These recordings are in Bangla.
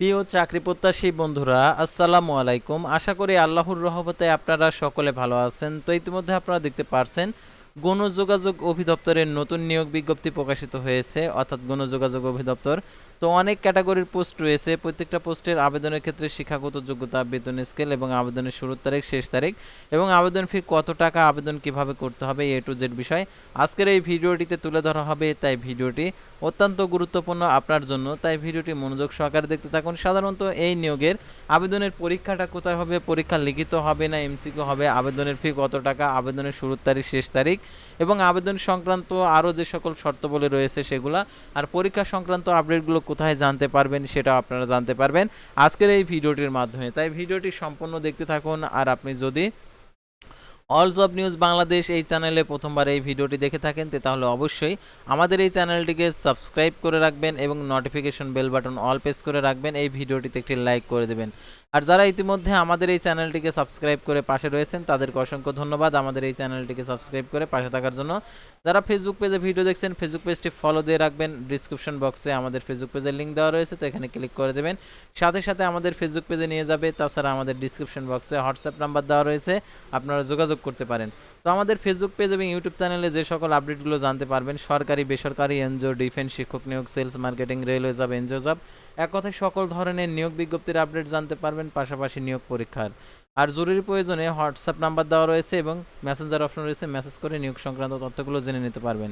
প্রিয় চাকরি প্রত্যাশী বন্ধুরা, আসসালামু আলাইকুম। আশা করি আল্লাহর রহমতে আপনারা সকলে ভালো আছেন। তো ইতিমধ্যে আপনারা দেখতে পারছেন, গণযোগাযোগ অভিদপ্তরের নতুন নিয়োগ বিজ্ঞপ্তি প্রকাশিত হয়েছে। অর্থাৎ গণযোগাযোগ অধিদপ্তর তো অনেক ক্যাটাগরির পোস্ট রয়েছে। প্রত্যেকটা পোস্টের আবেদনের ক্ষেত্রে শিক্ষাগত যোগ্যতা, বেতন স্কেল এবং আবেদনের শুরুর তারিখ, শেষ তারিখ এবং আবেদন ফি কত টাকা, আবেদন কীভাবে করতে হবে এ টু জেড বিষয় আজকের এই ভিডিওটিতে তুলে ধরা হবে। তাই ভিডিওটি অত্যন্ত গুরুত্বপূর্ণ আপনার জন্য। তাই ভিডিওটি মনোযোগ সহকারে দেখতে থাকুন। সাধারণত এই নিয়োগের আবেদনের পরীক্ষাটা কোথায় হবে, পরীক্ষা লিখিত হবে না এমসিকিউ হবে, আবেদনের ফি কত টাকা, আবেদনের শুরুর তারিখ, শেষ তারিখ এবং আবেদন সংক্রান্ত আরও যে সকল শর্তাবলী রয়েছে সেগুলা আর পরীক্ষা সংক্রান্ত আপডেটগুলো কোথায় জানতে পারবেন সেটা আপনারা জানতে পারবেন আজকের এই ভিডিওটির মাধ্যমে। তাই ভিডিওটি সম্পূর্ণ দেখতে থাকুন আর আপনি যদি অলস অফ নিউজ বাংলাদেশ এই চ্যানেলে প্রথমবার এই ভিডিওটি দেখে থাকেন তাহলে অবশ্যই আমাদের এই চ্যানেলটিকে সাবস্ক্রাইব করে রাখবেন এবং notification bell button all press করে রাখবেন। এই ভিডিওটিতে একটি লাইক করে দেবেন। আর যারা ইতিমধ্যে আমাদের এই চ্যানেলটিকে সাবস্ক্রাইব করে পাশে রয়েছেন, তাদেরকে অসংখ্য ধন্যবাদ আমাদের এই চ্যানেলটিকে সাবস্ক্রাইব করে পাশে থাকার জন্য। যারা ফেসবুক পেজে ভিডিও দেখছেন ফেসবুক পেজটি ফলো দিয়ে রাখবেন। ডিসক্রিপশন বক্সে আমাদের ফেসবুক পেজের লিঙ্ক দেওয়া রয়েছে, তো এখানে ক্লিক করে দেবেন। সাথে সাথে আমাদের ফেসবুক পেজে নিয়ে যাবে, তাছাড়া আমাদের ডিসক্রিপশন বক্সে হোয়াটসঅ্যাপ নাম্বার দেওয়া রয়েছে, আপনারা যোগাযোগ করতে পারেন। তো আমাদের ফেসবুক পেজ এবং ইউটিউব চ্যানেলে যে সকল আপডেটগুলো জানতে পারবেন, সরকারি, বেসরকারি, এনজিও ডিফেন্স শিক্ষক নিয়োগ sales marketing railway job NGO job এক কথায় সকল ধরনের নিয়োগ বিজ্ঞপ্তির আপডেট জানতে পারবেন পাশাপাশি নিয়োগ পরীক্ষার। আর জরুরি প্রয়োজনে হোয়াটসঅ্যাপ নাম্বার দেওয়া রয়েছে এবং মেসেঞ্জার অপশন রয়েছে মেসেজ করে নিয়োগ সংক্রান্ত তথ্যগুলো জেনে নিতে পারবেন।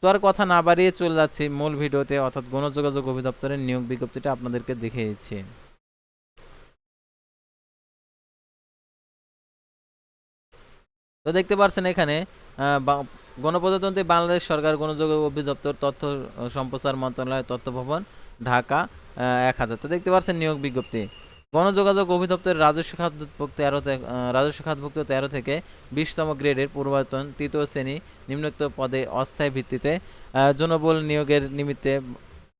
তো আর কথা না বাড়িয়ে চলে যাচ্ছি মূল ভিডিওতে, অর্থাৎ গণযোগাযোগ অধিদপ্তরের নিয়োগ বিজ্ঞপ্তিটা আপনাদেরকে দেখিয়েছি। তো দেখতে পাচ্ছেন এখানে গণপ্রজাতন্ত্রী বাংলাদেশ সরকার গণযোগাযোগ অধিদপ্তর তথ্য, সম্প্রচার মন্ত্রণালয়, তথ্য ভবন ঢাকা এক হাজার। তো দেখতে পাচ্ছেন নিয়োগ বিজ্ঞপ্তি। গণযোগাযোগ অধিদপ্তরের রাজস্ব খাতভুক্ত তেরো রাজস্ব খাতভুক্ত তেরো থেকে বিশতম গ্রেডের পূর্বায়তন তৃতীয় শ্রেণি নিম্নোক্ত পদে অস্থায়ী ভিত্তিতে জনবল নিয়োগের নিমিত্তে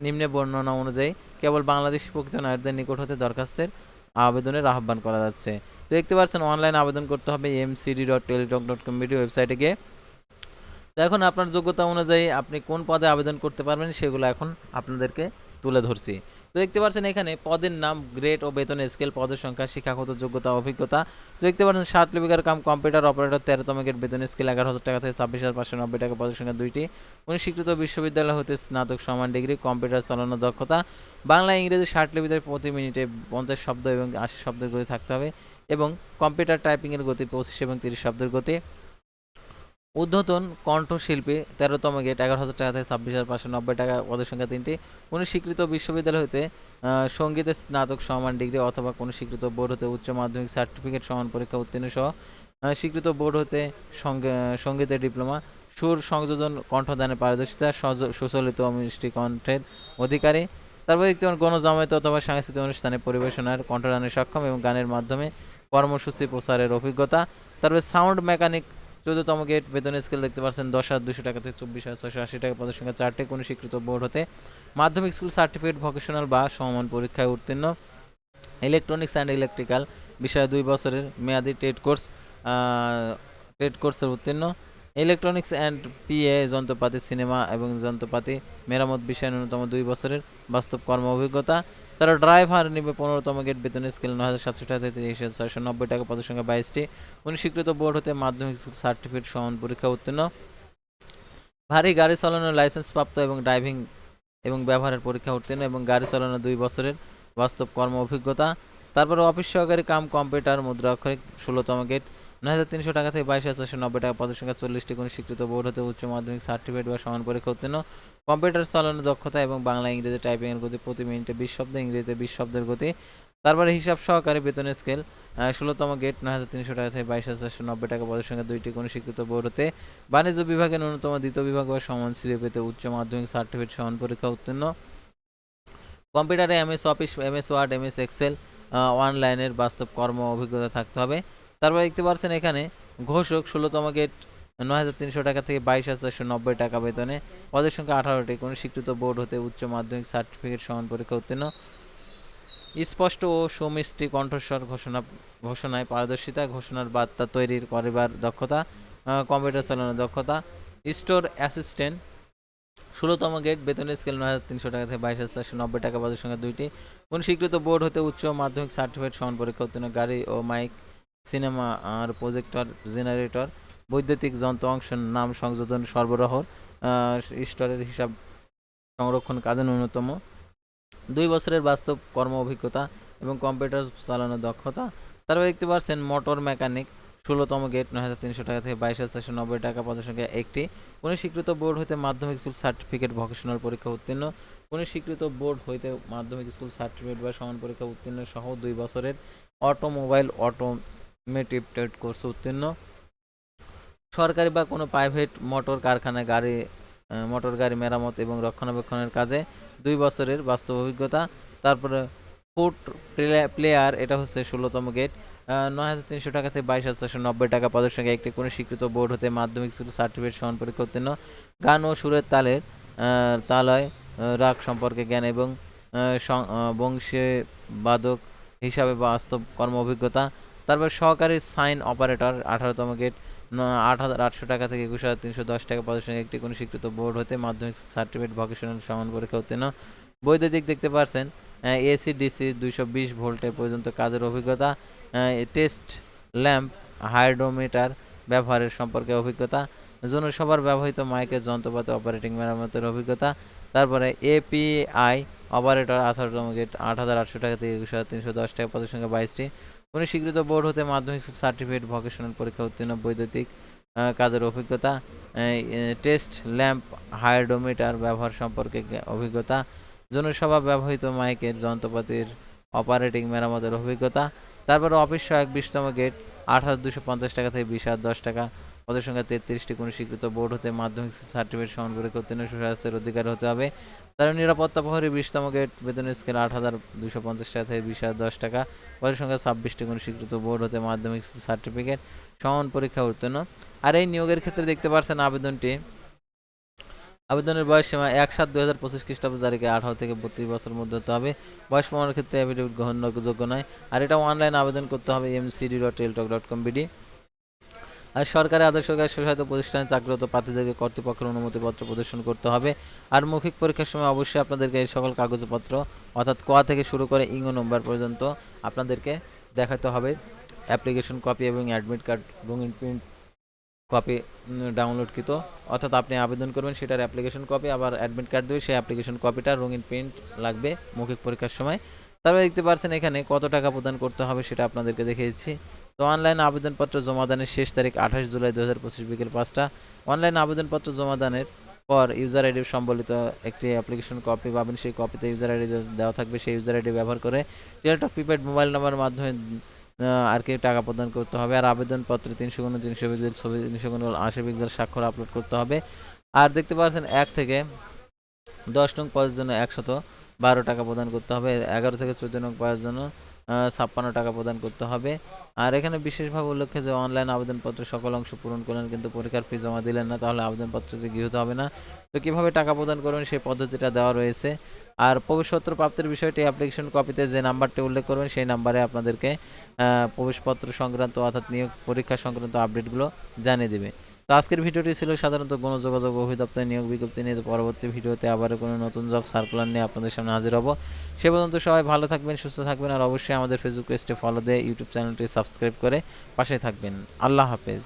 নিম্নে বর্ণনা অনুযায়ী কেবল বাংলাদেশি প্রকৃত নাগরিকদের নিকট হতে দরখাস্তের আবেদনের আহ্বান করা যাচ্ছে। তো দেখতে পাচ্ছেন অনলাইন আবেদন করতে হবে M CD dot teletalk dot com video ওয়েবসাইটে গিয়ে। তো এখন আপনার যোগ্যতা অনুযায়ী আপনি কোন পদে আবেদন করতে পারবেন সেগুলো এখন আপনাদেরকে তুলে ধরছি। তো দেখতে পাচ্ছেন এখানে পদের নাম গ্রেড ও বেতন স্কেল, পদের সংখ্যা, শিক্ষাগত যোগ্যতা, অভিজ্ঞতা। তো দেখতে পাচ্ছেন সাত লিপিকার কাম কম্পিউটার অপারেটর, তেরোতম গ্রেড বেতন স্কেল এগারো হাজার টাকা থেকে ছাব্বিশ হাজার পাঁচশো নব্বই টাকা, পদের সংখ্যা দুইটি। উনি স্বীকৃত বিশ্ববিদ্যালয় হতে স্নাতক, সমান ডিগ্রি, কম্পিউটার চালানো দক্ষতা। বাংলা, ইংরেজি, ষাট লিপিতে প্রতি মিনিটে পঞ্চাশ শব্দ এবং আশি শব্দের গতি থাকতে হবে এবং কম্পিউটার টাইপিংয়ের গতি পঁচিশ এবং তিরিশ শব্দের গতি। ঊর্ধ্বতন কণ্ঠশিল্পী তেরোতম গেট, এগারো হাজার টাকা থেকে ছাব্বিশ হাজার পাঁচশো নব্বই টাকা পদের সংখ্যা তিনটি। কোনো স্বীকৃত বিশ্ববিদ্যালয় হতে সঙ্গীতের স্নাতক সমান ডিগ্রি অথবা কোনো স্বীকৃত বোর্ড হতে উচ্চ মাধ্যমিক সার্টিফিকেট সমান পরীক্ষা উত্তীর্ণ সহ স্বীকৃত বোর্ড হতে সঙ্গে- সঙ্গীতের ডিপ্লোমা, সুর সংযোজন কণ্ঠদানের পারদর্শিতা সুচলিত মিষ্টি কণ্ঠের অধিকারী। তারপর দেখতে পারেন গণজামায়াত অথবা সাংস্কৃতিক অনুষ্ঠানে পরিবেশনার কণ্ঠদানের সক্ষম এবং গানের মাধ্যমে কর্মসূচি প্রচারের অভিজ্ঞতা। তারপরে সাউন্ড মেকানিক চোদ্দতম গেট বেতন স্কেল দেখতে পাচ্ছেন দশ হাজার দুশো টাকা থেকে চব্বিশ হাজার ছশো আশি টাকা পদের সংখ্যা চারটে কোনো স্বীকৃত বোর্ড হতে মাধ্যমিক স্কুল সার্টিফিকেট ভোকেশনাল বা সমমান পরীক্ষায় উত্তীর্ণ। ইলেকট্রনিক্স অ্যান্ড ইলেকট্রিক্যাল বিষয়ে দুই বছরের মেয়াদি টেট কোর্স টেট কোর্সের উত্তীর্ণ। ইলেকট্রনিক্স অ্যান্ড পিএ যন্ত্রপাতি সিনেমা এবং যন্ত্রপাতি মেরামত বিষয়ে ন্যূনতম দুই বছরের বাস্তব কর্ম অভিজ্ঞতা। তারা ড্রাইভার নিবে পনেরোতম গেট বেতন স্কেল নয় হাজার সাতশো টাকা থেকে তিরিশ হাজার ছয়শো নব্বই টাকা পদের সংখ্যা বাইশটি। উনি স্বীকৃত বোর্ড হতে মাধ্যমিক সার্টিফিকেট সমান পরীক্ষা উত্তীর্ণ। ভারী গাড়ি চালানোর লাইসেন্স প্রাপ্ত এবং ড্রাইভিং এবং ব্যবহারের পরীক্ষা উত্তীর্ণ এবং গাড়ি চালানোর দুই বছরের বাস্তব কর্ম অভিজ্ঞতা। তারপরে অফিস সহকারী কাম কম্পিউটার, মুদ্রা, অক্ষরিক ষোলোতম গেট নয় হাজার তিনশো টাকা থেকে বাইশ হাজার চারশো নব্বই টাকা পদের সংখ্যা চল্লিশটি কোনো স্বীকৃত বোর্ড হতে উচ্চ মাধ্যমিক সার্টিফিকেট বা সমান পরীক্ষা উত্তীর্ণ। কম্পিউটার চালানোর দক্ষতা এবং বাংলা, ইংরেজি টাইপিংয়ের গতি প্রতি মিনিটে বিশ শব্দ, ইংরেজিতে বিশ শব্দের গতি। তারপরে হিসাব সহকারী বেতনের স্কেল ষোলোতম গেট, নয় হাজার তিনশো টাকা থেকে বাইশ হাজার চারশো নব্বই টাকা পদের সংখ্যা দুইটি কোনো স্বীকৃত বোর্ড হতে। বাণিজ্য বিভাগে ন্যূনতম দ্বিতীয় বিভাগ বা সমান সিএ পেতে উচ্চ মাধ্যমিক সার্টিফিকেট, সমান পরীক্ষা উত্তীর্ণ। কম্পিউটারে MS, office, MS, word, MS, excel অনলাইনের বাস্তব কর্ম অভিজ্ঞতা থাকতে হবে। তারপর দেখতে পাচ্ছেন এখানে ঘোষক ষোলোতম গেট নয় হাজার তিনশো টাকা থেকে বাইশ হাজার নব্বই টাকা বেতনে, পদের সংখ্যা আঠারোটি। কোনো স্বীকৃত বোর্ড হতে উচ্চ মাধ্যমিক সার্টিফিকেট সমান পরীক্ষা উত্তীর্ণ। স্পষ্ট ও সুমিষ্টি কণ্ঠস্বর ঘোষণা, ঘোষণায় পারদর্শিতা, ঘোষণার বার্তা তৈরির করিবার দক্ষতা কম্পিউটার চালানোর দক্ষতা। স্টোর অ্যাসিস্ট্যান্ট, ষোলোতম গেট, বেতনের স্কেল নয় হাজার তিনশো টাকা থেকে বাইশ হাজার চারশো নব্বই টাকা, পদের সঙ্গে দুইটি। কোন স্বীকৃত বোর্ড হতে উচ্চ মাধ্যমিক সার্টিফিকেট সমান পরীক্ষা উত্তীর্ণ, গাড়ি ও মাইক সিনেমা আর প্রজেক্টর, জেনারেটর, বৈদ্যুতিক যন্ত্র অংশ নাম সংযোজন সরবরাহ স্টোরের হিসাব সংরক্ষণ কাজে ন্যূনতম, দুই বছরের বাস্তব কর্ম অভিজ্ঞতা এবং কম্পিউটার চালানোর দক্ষতা। তারপরে দেখতে পাচ্ছেন মোটর মেকানিক, ষোলোতম গেট, নয় হাজার তিনশো টাকা থেকে বাইশ হাজার চারশো নব্বই টাকা পদের সংখ্যা একটি। কোনো স্বীকৃত বোর্ড হইতে মাধ্যমিক স্কুল সার্টিফিকেট ভকেশনাল পরীক্ষা উত্তীর্ণ। কোনো স্বীকৃত বোর্ড হইতে মাধ্যমিক স্কুল সার্টিফিকেট বা সমান পরীক্ষা উত্তীর্ণ সহ দুই বছরের অটোমোবাইল অটোমেটিভ ট্রেড কোর্স উত্তীর্ণ। সরকারি বা কোনো প্রাইভেট মোটর কারখানায় গাড়ি মোটর গাড়ি মেরামত এবং রক্ষণাবেক্ষণের কাজে দুই বছরের বাস্তব অভিজ্ঞতা। তারপরে ফুট প্লেয়ার এটা হচ্ছে ষোলোতম গেট নয় হাজার তিনশো টাকা থেকে বাইশ হাজার চারশো নব্বই টাকা পদের সঙ্গে একটি কোনো স্বীকৃত বোর্ড হতে মাধ্যমিক স্কুল সার্টিফিকেট সমান পরীক্ষা উত্তীর্ণ। গান ও সুরের তালের তালয় রাগ সম্পর্কে জ্ঞান এবং সং- বাদক হিসাবে বাস্তব কর্ম অভিজ্ঞতা। তারপর সহকারী সাইন অপারেটর, আঠারোতম গেট আট হাজার আটশো টাকা থেকে একুশ হাজার তিনশো দশ টাকা পদের একটি কোনো স্বীকৃত বোর্ড হতে মাধ্যমিক সার্টিফিকেট ভকেশনাল সমান পরীক্ষা উত্তীর্ণ। বৈদ্যুতিক দেখতে পারছেন এসি ডিসি দুইশো বিশ ভোল্টের পর্যন্ত কাজের অভিজ্ঞতা টেস্ট ল্যাম্প, হাইড্রোমিটার ব্যবহারের সম্পর্কে অভিজ্ঞতা, জনসভার ব্যবহৃত মাইকের যন্ত্রপাতি অপারেটিং মেরামতের অভিজ্ঞতা, তারপরে এপিআই অপারেটর, আঠারোতম গেট, আট হাজার আটশো টাকা থেকে একুশ হাজার তিনশো দশ টাকা পদের সঙ্গে বাইশটি কোনো স্বীকৃত বোর্ড হতে মাধ্যমিক সার্টিফিকেট ভকেশনাল পরীক্ষা উত্তীর্ণ বৈদ্যুতিক কাজের অভিজ্ঞতা টেস্ট ল্যাম্প হায়ারডোমিটার ব্যবহার সম্পর্কে অভিজ্ঞতা, জনসভা ব্যবহৃত মাইকের যন্ত্রপাতির অপারেটিং মেরামতের অভিজ্ঞতা, তারপরে অফিস সহায়ক বিশতম গেট আট হাজার দুশো পঞ্চাশ টাকা থেকে বিশ হাজার দশ টাকা পদের সংখ্যা তেত্রিশটি কোনো স্বীকৃত বোর্ড হতে মাধ্যমিক সার্টিফিকেট সমান পরীক্ষা উত্তীর্ণ সুস্বাস্থ্যের অধিকার হতে হবে। তার নিরাপত্তা প্রহরী বিশতম গেট, বেতনের স্কেল আট হাজার দুশো পঞ্চাশ টাকা থেকে বিশ হাজার দশ টাকা। পদের সংখ্যা ছাব্বিশটি কোনো স্বীকৃত বোর্ড হতে মাধ্যমিক সার্টিফিকেট সমান পরীক্ষা উত্তীর্ণ। আর এই নিয়োগের ক্ষেত্রে দেখতে পাচ্ছেন আবেদনটি। আবেদনের বয়স সীমা এক সাত দুই হাজার পঁচিশ খ্রিস্টাব্দ তারিখে আঠারো থেকে বত্রিশ বছরের মধ্যে হতে হবে। বয়স প্রমাণের ক্ষেত্রে অ্যাফিডেভিট গ্রহণযোগ্য নয়। আর এটা অনলাইন আবেদন করতে হবে MCD dot teletalk dot com BD আর সরকারি আদর্শ স্বশাসিত প্রতিষ্ঠানে চাকরিরত প্রার্থীদেরকে কর্তৃপক্ষের অনুমতিপত্র প্রদর্শন করতে হবে। আর মৌখিক পরীক্ষার সময় অবশ্যই আপনাদেরকে এই সকল কাগজপত্র, অর্থাৎ ক থেকে শুরু করে ইঙ্গ নম্বর পর্যন্ত আপনাদেরকে দেখাতে হবে। অ্যাপ্লিকেশন কপি এবং অ্যাডমিট কার্ড রঙিন প্রিন্ট কপি ডাউনলোডকৃত। অর্থাৎ আপনি আবেদন করবেন সেটার অ্যাপ্লিকেশন কপি, আবার অ্যাডমিট কার্ড দেবে সেই অ্যাপ্লিকেশন কপিটা রঙিন প্রিন্ট লাগবে মৌখিক পরীক্ষার সময়। তারপরে দেখতে পাচ্ছেন এখানে কত টাকা প্রদান করতে হবে সেটা আপনাদেরকে দেখিয়েছি। তো অনলাইন আবেদনপত্র জমা দানের শেষ তারিখ আঠাশ জুলাই দু হাজার পঁচিশ বিকেল পাঁচটা। অনলাইন আবেদনপত্র জমা দানের পর ইউজার আইডি সম্বলিত একটি অ্যাপ্লিকেশন কপি পাবেন। সেই কপিতে ইউজার আইডি দেওয়া থাকবে। সেই ইউজার আইডি ব্যবহার করে টেলটক প্রিপেড মোবাইল নাম্বারের মাধ্যমে আর কি টাকা প্রদান করতে হবে। আর আবেদনপত্রে তিনশো গুণ, তিনশো পিক্সেল ছবি, তিনশো গুণ, আশি পিক্সেল স্বাক্ষর আপলোড করতে হবে। আর দেখতে পাচ্ছেন এক থেকে দশ নং পদের জন্য একশত বারো টাকা প্রদান করতে হবে, এগারো থেকে চোদ্দ নং পদের জন্য ছাপ্পান্ন টাকা প্রদান করতে হবে। আর এখানে বিশেষভাবে উল্লেখ্য যে অনলাইন আবেদনপত্র সকল অংশ পূরণ করলেন, কিন্তু পরীক্ষার ফি জমা দিলেন না, তাহলে আবেদনপত্রটি গৃহীত হবে না। তো কীভাবে টাকা প্রদান করবেন সেই পদ্ধতিটা দেওয়া রয়েছে। আর প্রবেশপত্র প্রাপ্তির বিষয়টি অ্যাপ্লিকেশন কপিতে যে নাম্বারটি উল্লেখ করবেন, সেই নাম্বারে আপনাদেরকে প্রবেশপত্র সংক্রান্ত অর্থাৎ নিয়োগ পরীক্ষা সংক্রান্ত আপডেটগুলো জানিয়ে দেবে। তো আজকের ভিডিওটি ছিল সাধারণত কোনো যোগাযোগ অভিদপ্তরের নিয়োগ বিজ্ঞপ্তি নিয়ে। পরবর্তী ভিডিওতে আবার কোনো নতুন জব সার্কুলার নিয়ে আপনাদের সামনে হাজির হব। সে পর্যন্ত সবাই ভালো থাকবেন, সুস্থ থাকবেন আর অবশ্যই আমাদের ফেসবুক পেজটি ফলো দিয়ে ইউটিউব চ্যানেলটি সাবস্ক্রাইব করে পাশে থাকবেন। আল্লাহ হাফেজ।